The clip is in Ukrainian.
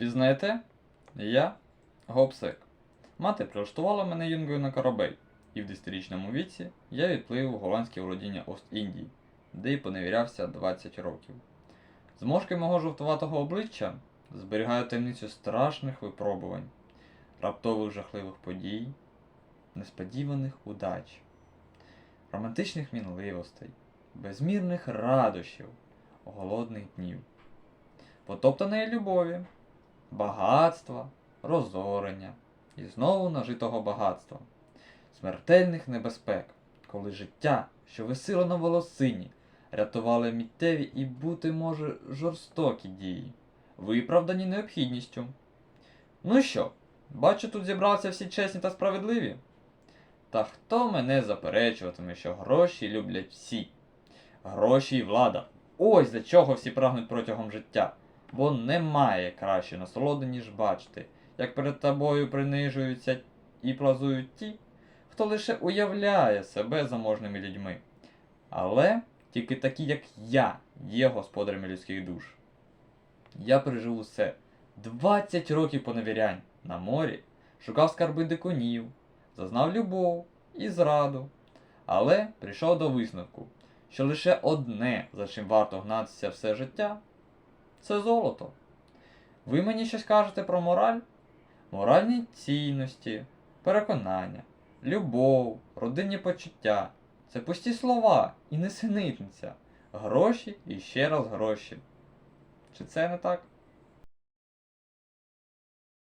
Пізнаєте? Я гопсек. Мати прилаштувала мене юнгою на корабель, і в 10-річному віці я відплив у голландське володіння Ост-Індії, де й поневірявся 20 років. Зморшки мого жовтуватого обличчя зберігають таємницю страшних випробувань, раптових жахливих подій, несподіваних удач, романтичних мінливостей, безмірних радощів, голодних днів, потоптаної любові, багатства, розорення і знову нажитого багатства, смертельних небезпек, коли життя, що висило на волосині, рятували миттєві і бути може жорстокі дії, виправдані необхідністю. Ну що, бачу, тут зібралися всі чесні та справедливі? Та хто мене заперечуватиме, що гроші люблять всі? Гроші і влада. Ось для чого всі прагнуть протягом життя. Бо немає кращої насолоди, ніж бачити, як перед тобою принижуються і плазують ті, хто лише уявляє себе заможними людьми. Але тільки такі, як я, є господарями людських душ. Я пережив усе 20 років поневірянь на морі, шукав скарби дикунів, зазнав любов і зраду, але прийшов до висновку, що лише одне, за чим варто гнатися все життя, це золото. Ви мені щось кажете про мораль? Моральні цінності, переконання, любов, родинні почуття це пусті слова і несенітниця. Гроші і ще раз гроші. Чи це не так?